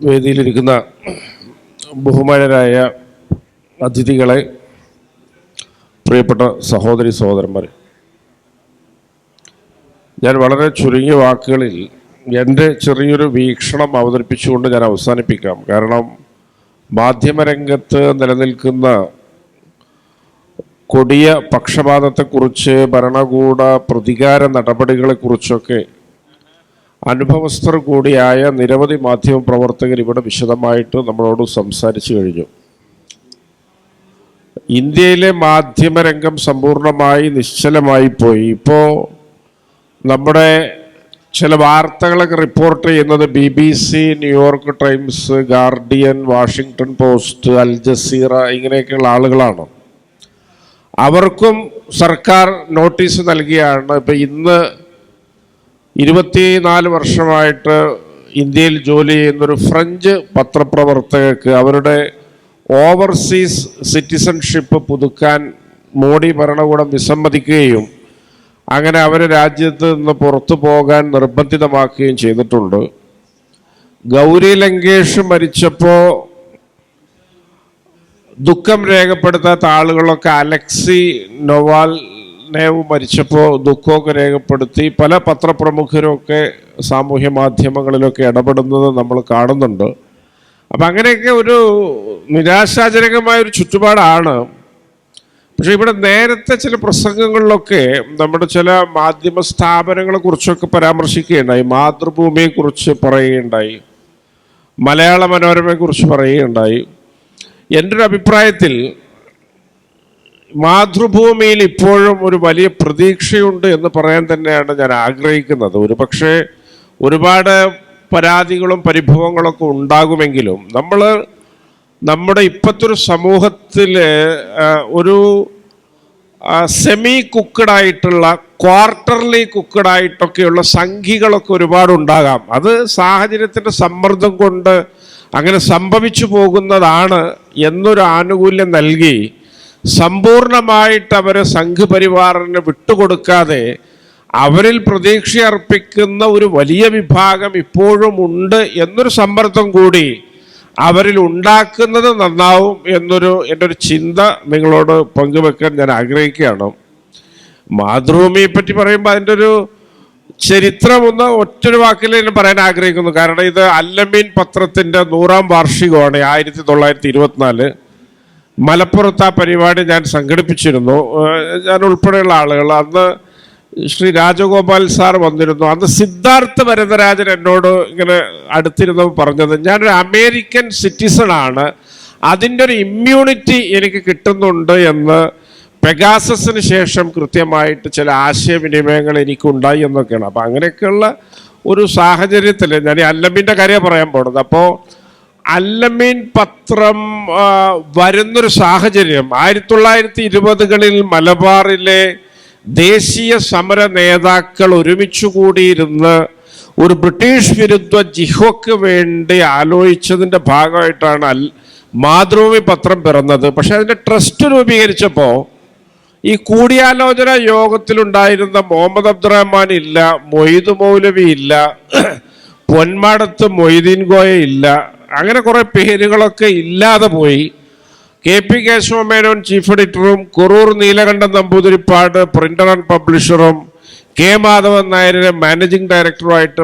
വേദിയിലിരിക്കുന്ന ബഹുമാനരായ അതിഥികളെ പ്രിയപ്പെട്ട സഹോദരി സഹോദരന്മാരെ ഞാൻ വളരെ ചുരുങ്ങിയ വാക്കുകളിൽ എന്റെ ചെറിയൊരു വീക്ഷണം അവതരിപ്പിച്ചുകൊണ്ട് ഞാൻ അവസാനിപ്പിക്കാം. കാരണം മാധ്യമരംഗത്ത് നിലനിൽക്കുന്ന കൊടിയ പക്ഷപാതത്തെക്കുറിച്ച് ഭരണകൂട പ്രതികാര നടപടികളെക്കുറിച്ചൊക്കെ അനുഭവസ്ഥർ കൂടിയായ നിരവധി മാധ്യമ പ്രവർത്തകർ ഇവിടെ വിശദമായിട്ട് നമ്മളോട് സംസാരിച്ചു കഴിഞ്ഞു. ഇന്ത്യയിലെ മാധ്യമരംഗം സമ്പൂർണമായി നിശ്ചലമായി പോയി. ഇപ്പോൾ നമ്മുടെ ചില വാർത്തകളൊക്കെ റിപ്പോർട്ട് ചെയ്യുന്നത് B B C New York Times Guardian Washington Post Al Jazeera ഇങ്ങനെയൊക്കെയുള്ള ആളുകളാണ്. അവർക്കും സർക്കാർ നോട്ടീസ് നൽകിയാണ്. ഇപ്പം ഇന്ന് ഇരുപത്തിനാല് വർഷമായിട്ട് ഇന്ത്യയിൽ ജോലി ചെയ്യുന്നൊരു ഫ്രഞ്ച് പത്രപ്രവർത്തകർക്ക് അവരുടെ ഓവർസീസ് സിറ്റിസൺഷിപ്പ് പുതുക്കാൻ മോഡി ഭരണകൂടം വിസമ്മതിക്കുകയും അങ്ങനെ അവരെ രാജ്യത്ത് നിന്ന് പുറത്തു പോകാൻ നിർബന്ധിതമാക്കുകയും ചെയ്തിട്ടുണ്ട്. ഗൗരി ലങ്കേഷ് മരിച്ചപ്പോൾ ദുഃഖം രേഖപ്പെടുത്താത്ത ആളുകളൊക്കെ അലക്സി നൊവാൽ നേവ് മരിച്ചപ്പോൾ ദുഃഖമൊക്കെ രേഖപ്പെടുത്തി പല പത്രപ്രമുഖരൊക്കെ സാമൂഹ്യ മാധ്യമങ്ങളിലൊക്കെ ഇടപെടുന്നത് നമ്മൾ കാണുന്നുണ്ട്. അപ്പം അങ്ങനെയൊക്കെ ഒരു നിരാശാജനകമായ ഒരു ചുറ്റുപാടാണ്. പക്ഷേ ഇവിടെ നേരത്തെ ചില പ്രസംഗങ്ങളിലൊക്കെ നമ്മുടെ ചില മാധ്യമ സ്ഥാപനങ്ങളെ കുറിച്ചൊക്കെ പരാമർശിക്കുകയുണ്ടായി. മാതൃഭൂമിയെക്കുറിച്ച് പറയുകയുണ്ടായി. മലയാള മനോരമയെക്കുറിച്ച് പറയുകയുണ്ടായി. എന്റെ ഒരു അഭിപ്രായത്തിൽ മാതൃഭൂമിയിൽ ഇപ്പോഴും ഒരു വലിയ പ്രതീക്ഷയുണ്ട് എന്ന് പറയാൻ തന്നെയാണ് ഞാൻ ആഗ്രഹിക്കുന്നത്. ഒരു പക്ഷേ ഒരുപാട് പരാതികളും പരിഭവങ്ങളൊക്കെ ഉണ്ടാകുമെങ്കിലും നമ്മൾ നമ്മുടെ ഇപ്പോഴത്തെ ഒരു സമൂഹത്തിൽ ഒരു സെമി കുക്കഡായിട്ടുള്ള ക്വാർട്ടർലി കുക്കഡായിട്ടൊക്കെയുള്ള സംഖ്യകളൊക്കെ ഒരുപാട് ഉണ്ടാകാം. അത് സാഹചര്യത്തിന്റെ സമ്മർദ്ദം കൊണ്ട് അങ്ങനെ സംഭവിച്ചു പോകുന്നതാണ് എന്നൊരു ആനുകൂല്യം നൽകി സമ്പൂർണമായിട്ട് അവരെ സംഘപരിവാറിന് വിട്ടുകൊടുക്കാതെ അവരിൽ പ്രതീക്ഷ അർപ്പിക്കുന്ന ഒരു വലിയ വിഭാഗം ഇപ്പോഴും ഉണ്ട് എന്നൊരു സമ്മർദ്ദം കൂടി അവരിൽ ഉണ്ടാക്കുന്നത് നന്നാവും എന്നൊരു എന്റെ ഒരു ചിന്ത നിങ്ങളോട് പങ്കുവെക്കാൻ ഞാൻ ആഗ്രഹിക്കുകയാണ്. മാതൃഭൂമിയെ പറ്റി പറയുമ്പോൾ അതിന്റെ ഒരു ചരിത്രം ഒന്ന് ഒറ്റൊരു വാക്കിൽ തന്നെ പറയാൻ ആഗ്രഹിക്കുന്നു. കാരണം ഇത് അല്ലമീൻ പത്രത്തിന്റെ നൂറാം വാർഷികമാണ് ആയിരത്തി തൊള്ളായിരത്തി ഇരുപത്തിനാല്. മലപ്പുറത്ത് ആ പരിപാടി ഞാൻ സംഘടിപ്പിച്ചിരുന്നു. ഞാൻ ഉൾപ്പെടെയുള്ള ആളുകൾ. അന്ന് ശ്രീ രാജഗോപാൽ സാർ വന്നിരുന്നു. അന്ന് സിദ്ധാർത്ഥ വരദരാജൻ എന്നോട് ഇങ്ങനെ അടുത്തിരുന്നപ്പോൾ പറഞ്ഞത് ഞാനൊരു അമേരിക്കൻ സിറ്റിസൺ ആണ്. അതിന്റെ ഒരു ഇമ്മ്യൂണിറ്റി എനിക്ക് കിട്ടുന്നുണ്ട് എന്ന് പെഗാസസിന് ശേഷം കൃത്യമായിട്ട് ചില ആശയവിനിമയങ്ങൾ എനിക്കുണ്ടായി എന്നൊക്കെയാണ്. അപ്പം അങ്ങനെയൊക്കെയുള്ള ഒരു സാഹചര്യത്തിൽ ഞാൻ ഈ അല്ലമ്പിന്റെ കാര്യം പറയാൻ പോണത്. അപ്പോൾ അല്ലമീൻ പത്രം വരുന്നൊരു സാഹചര്യം. ആയിരത്തി തൊള്ളായിരത്തി ഇരുപതുകളിൽ മലബാറിലെ ദേശീയ സമര നേതാക്കൾ ഒരുമിച്ച് കൂടിയിരുന്ന് ഒരു ബ്രിട്ടീഷ് വിരുദ്ധ ജിഹോക്ക് വേണ്ടി ആലോചിച്ചതിന്റെ ഭാഗമായിട്ടാണ് അൽ മാതൃഭൂമി പത്രം പിറന്നത്. പക്ഷെ അതിന്റെ ട്രസ്റ്റ് രൂപീകരിച്ചപ്പോൾ ഈ കൂടിയാലോചന യോഗത്തിലുണ്ടായിരുന്ന മുഹമ്മദ് അബ്ദുറഹ്മാൻ ഇല്ല മൊയ്തു മൗലവി ഇല്ല പൊന്മാടത്ത് മൊയ്തീൻ ഗോയ ഇല്ല അങ്ങനെ കുറേ പേരുകളൊക്കെ ഇല്ലാതെ പോയി. കെ പി കേശവമേനോൻ ചീഫ് എഡിറ്ററും കുറൂർ നീലകണ്ഠൻ നമ്പൂതിരിപ്പാട് പ്രിന്റർ ആൻഡ് പബ്ലിഷറും കെ മാധവൻ നായരുടെ മാനേജിംഗ് ഡയറക്ടറുമായിട്ട്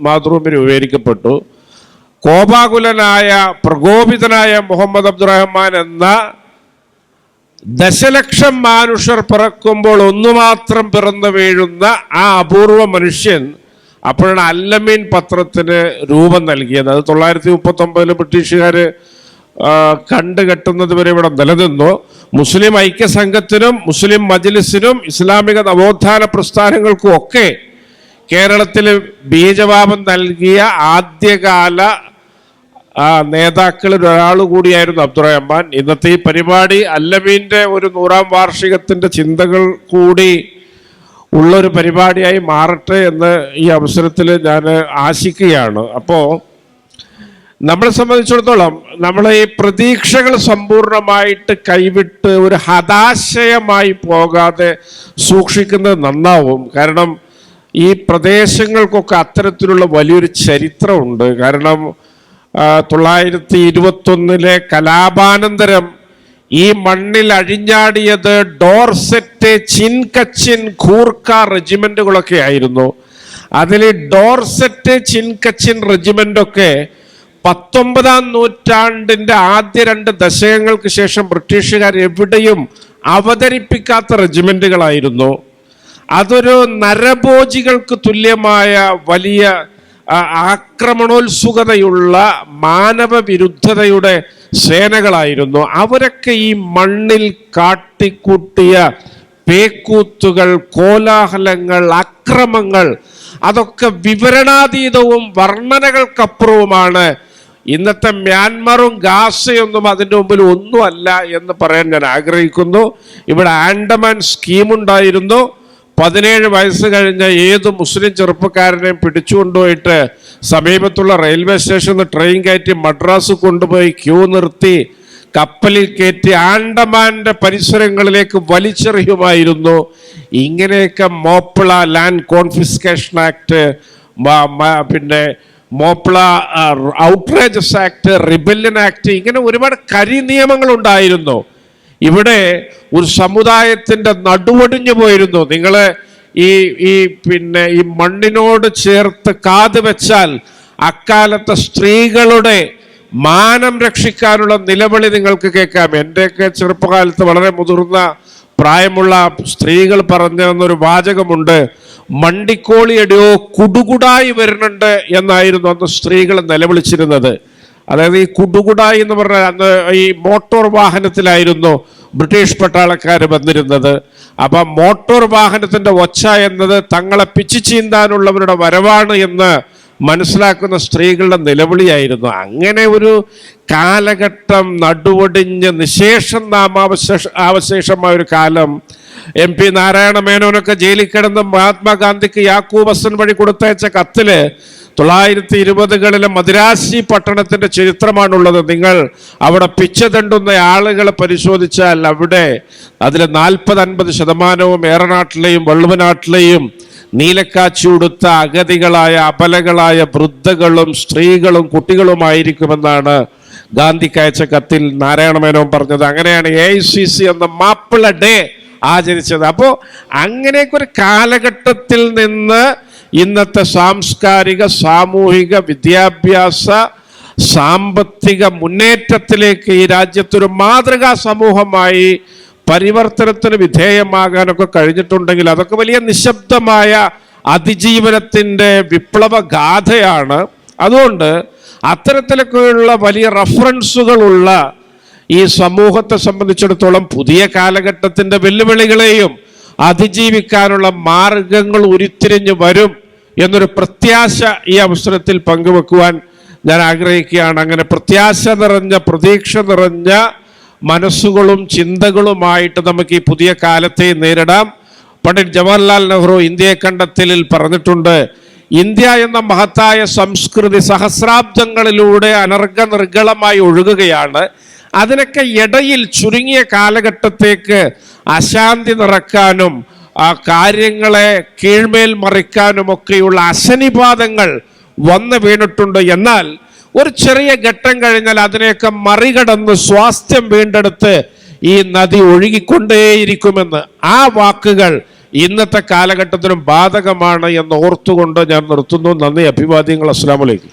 മാതൃഭൂമി രൂപീകരിക്കപ്പെട്ടു കോപാകുലനായ പ്രകോപിതനായ മുഹമ്മദ് അബ്ദുറഹ്മാൻ എന്ന ദശലക്ഷം മാനുഷർ പിറക്കുമ്പോൾ ഒന്നു മാത്രം പിറന്നു വീഴുന്ന ആ അപൂർവ മനുഷ്യൻ അപ്പോഴാണ് അല്ലമീൻ പത്രത്തിന് രൂപം നൽകിയത്. അത് തൊള്ളായിരത്തി മുപ്പത്തി ഒമ്പതിൽ ബ്രിട്ടീഷുകാർ കണ്ടുകെട്ടുന്നത് വരെ ഇവിടെ നിലനിന്നു. മുസ്ലിം ഐക്യസംഘത്തിനും മുസ്ലിം മജ്ലിസിനും ഇസ്ലാമിക നവോത്ഥാന പ്രസ്ഥാനങ്ങൾക്കും ഒക്കെ കേരളത്തിൽ ബീജവാപം നൽകിയ ആദ്യകാല നേതാക്കളിൽ ഒരാൾ കൂടിയായിരുന്നു അബ്ദുറഹ്മാൻ. ഇന്നത്തെ ഈ പരിപാടി അല്ലമീന്റെ ഒരു നൂറാം വാർഷികത്തിന്റെ ചിന്തകൾ കൂടി ഉള്ളൊരു പരിപാടിയായി മാറട്ടെ എന്ന് ഈ അവസരത്തിൽ ഞാൻ ആശിക്കുകയാണ്. അപ്പോൾ നമ്മളെ സംബന്ധിച്ചിടത്തോളം നമ്മളെ ഈ പ്രതീക്ഷകൾ സമ്പൂർണമായിട്ട് കൈവിട്ട് ഒരു ഹതാശയമായി പോകാതെ സൂക്ഷിക്കുന്നത് നന്നാവും. കാരണം ഈ പ്രദേശങ്ങൾക്കൊക്കെ അത്തരത്തിലുള്ള വലിയൊരു ചരിത്രമുണ്ട്. കാരണം തൊള്ളായിരത്തി ഇരുപത്തൊന്നിലെ കലാപാനന്തരം ഈ മണ്ണിൽ അഴിഞ്ഞാടിയത് ഡോർസെറ്റ് ചിൻകച്ചിൻ ഖൂർക്ക റെജിമെന്റുകളൊക്കെ ആയിരുന്നു. അതിൽ ഡോർസെറ്റ് ചിൻകച്ചിൻ റെജിമെന്റൊക്കെ പത്തൊമ്പതാം നൂറ്റാണ്ടിന്റെ ആദ്യ രണ്ട് ദശകങ്ങൾക്ക് ശേഷം ബ്രിട്ടീഷുകാർ എവിടെയും അവതരിപ്പിക്കാത്ത റെജിമെന്റുകളായിരുന്നു. അതൊരു നരഭോജികൾക്ക് തുല്യമായ വലിയ ആക്രമണോത്സുകതയുള്ള മാനവ വിരുദ്ധതയുടെ സേനകളായിരുന്നു. അവരൊക്കെ ഈ മണ്ണിൽ കാട്ടിക്കൂട്ടിയ പേക്കൂത്തുകൾ കോലാഹലങ്ങൾ അക്രമങ്ങൾ അതൊക്കെ വിവരണാതീതവും വർണനകൾക്കപ്പുറവുമാണ്. ഇന്നത്തെ മ്യാൻമറും ഗാസയൊന്നും അതിന്റെ മുമ്പിൽ ഒന്നുമല്ല എന്ന് പറയാൻ ഞാൻ ആഗ്രഹിക്കുന്നു. ഇവിടെ ആൻഡമാൻ സ്കീമുണ്ടായിരുന്നു. പതിനേഴ് വയസ്സ് കഴിഞ്ഞ ഏത് മുസ്ലിം ചെറുപ്പക്കാരനെയും പിടിച്ചുകൊണ്ടുപോയിട്ട് സമീപത്തുള്ള റെയിൽവേ സ്റ്റേഷനിൽ ട്രെയിൻ കയറ്റി മദ്രാസ് കൊണ്ടുപോയി ക്യൂ നിർത്തി കപ്പലിൽ കയറ്റി ആണ്ടമാന്റെ പരിസരങ്ങളിലേക്ക് വലിച്ചെറിയുമായിരുന്നു. ഇങ്ങനെയൊക്കെ മോപ്പിള ലാൻഡ് കോൺഫിസ്കേഷൻ ആക്ട് പിന്നെ Moplah outrages act rebellion act ഇങ്ങനെ ഒരുപാട് കരി നിയമങ്ങൾ ഉണ്ടായിരുന്നു ഇവിടെ ഒരു സമുദായത്തിന്റെ നടുവൊടിഞ്ഞു പോയിരുന്നു. നിങ്ങൾ ഈ ഈ പിന്നെ ഈ മണ്ണിനോട് ചേർത്ത് കാത് വെച്ചാൽ അക്കാലത്തെ സ്ത്രീകളുടെ മാനം രക്ഷിക്കാനുള്ള നിലവിളി നിങ്ങൾക്ക് കേൾക്കാം. എന്റെയൊക്കെ ചെറുപ്പകാലത്ത് വളരെ മുതിർന്ന പ്രായമുള്ള സ്ത്രീകൾ പറഞ്ഞെന്നൊരു വാചകമുണ്ട് മണ്ടിക്കോളിയടിയോ കുടുകുടായി വരുന്നുണ്ട് എന്നായിരുന്നു അന്ന് സ്ത്രീകൾ നിലവിളിച്ചിരുന്നത്. അതായത് ഈ കുടുകുട എന്ന് പറഞ്ഞ അന്ന് ഈ മോട്ടോർ വാഹനത്തിലായിരുന്നു ബ്രിട്ടീഷ് പട്ടാളക്കാർ വന്നിരുന്നത്. അപ്പം മോട്ടോർ വാഹനത്തിന്റെ ഒച്ച എന്നത് തങ്ങളെ പിച്ചു ചീന്താനുള്ളവരുടെ വരവാണ് എന്ന് മനസ്സിലാക്കുന്ന സ്ത്രീകളുടെ നിലവിളിയായിരുന്നു. അങ്ങനെ ഒരു കാലഘട്ടം നടുവൊടിഞ്ഞ് നിശേഷം നാമാവശേഷ അവശേഷമായ ഒരു കാലം. എം പി നാരായണ മേനോനൊക്കെ ജയിലിൽ കിടന്ന് മഹാത്മാഗാന്ധിക്ക് യാക്കൂബ് ഹസൻ വഴി കൊടുത്തയച്ച കത്തിൽ തൊള്ളായിരത്തി ഇരുപതുകളിലെ മദ്രാസി പട്ടണത്തിന്റെ ചരിത്രമാണുള്ളത്. നിങ്ങൾ അവിടെ പിച്ചതണ്ടുന്ന ആളുകളെ പരിശോധിച്ചാൽ അവിടെ അതിലെ നാൽപ്പത് അൻപത് ശതമാനവും ഏറനാട്ടിലെയും വള്ളുവനാട്ടിലെയും നീലക്കാച്ചി ഉടുത്ത അഗതികളായ അപലകളായ വൃദ്ധകളും സ്ത്രീകളും കുട്ടികളുമായിരിക്കുമെന്നാണ് ഗാന്ധി അയച്ച കത്തിൽ നാരായണമേനോൻ പറഞ്ഞത്. അങ്ങനെയാണ് എ സി സി എന്ന മാപ്പിള ഡേ ആചരിച്ചത്. അപ്പോൾ അങ്ങനെയൊക്കെ ഒരു കാലഘട്ടത്തിൽ നിന്ന് ഇന്നത്തെ സാംസ്കാരിക സാമൂഹിക വിദ്യാഭ്യാസ സാമ്പത്തിക മുന്നേറ്റത്തിലേക്ക് ഈ രാജ്യത്തൊരു മാതൃകാ സമൂഹമായി പരിവർത്തനത്തിന് വിധേയമാകാനൊക്കെ കഴിഞ്ഞിട്ടുണ്ടെങ്കിൽ അതൊക്കെ വലിയ നിശബ്ദമായ അതിജീവനത്തിന്റെ വിപ്ലവ ഗാഥയാണ് അതുകൊണ്ട് അത്തരത്തിലൊക്കെയുള്ള വലിയ റഫറൻസുകളുള്ള ഈ സമൂഹത്തെ സംബന്ധിച്ചിടത്തോളം പുതിയ കാലഘട്ടത്തിന്റെ വെല്ലുവിളികളെയും അതിജീവിക്കാനുള്ള മാർഗങ്ങൾ ഉരുത്തിരിഞ്ഞു വരും എന്നൊരു പ്രത്യാശ ഈ അവസരത്തിൽ പങ്കുവെക്കുവാൻ ഞാൻ ആഗ്രഹിക്കുകയാണ്. അങ്ങനെ പ്രത്യാശ നിറഞ്ഞ പ്രതീക്ഷ നിറഞ്ഞ മനസ്സുകളും ചിന്തകളുമായിട്ട് നമുക്ക് ഈ പുതിയ കാലത്തെ നേരിടാം. പണ്ഡിറ്റ് ജവഹർലാൽ നെഹ്റു ഇന്ത്യയെ കണ്ടെത്തലിൽ പറഞ്ഞിട്ടുണ്ട് ഇന്ത്യ എന്ന മഹത്തായ സംസ്കൃതി സഹസ്രാബ്ദങ്ങളിലൂടെ അനർഘ നിർഗളമായി ഒഴുകുകയാണ്. അതിനൊക്കെ ഇടയിൽ ചുരുങ്ങിയ കാലഘട്ടത്തേക്ക് അശാന്തി നിറക്കാനും ആ കാര്യങ്ങളെ കീഴ്മേൽ മറിക്കാനുമൊക്കെയുള്ള അശനിപാതങ്ങൾ വന്നു വീണിട്ടുണ്ട്. എന്നാൽ ഒരു ചെറിയ ഘട്ടം കഴിഞ്ഞാൽ അതിനെയൊക്കെ മറികടന്ന് സ്വാസ്ഥ്യം വീണ്ടെടുത്ത് ഈ നദി ഒഴുകിക്കൊണ്ടേയിരിക്കുമെന്ന് ആ വാക്കുകൾ ഇന്നത്തെ കാലഘട്ടത്തിനും ബാധകമാണ് എന്ന് ഓർത്തുകൊണ്ട് ഞാൻ നിർത്തുന്നു. നന്ദി അഭിവാദ്യങ്ങൾ. അസ്സാം വലൈക്കും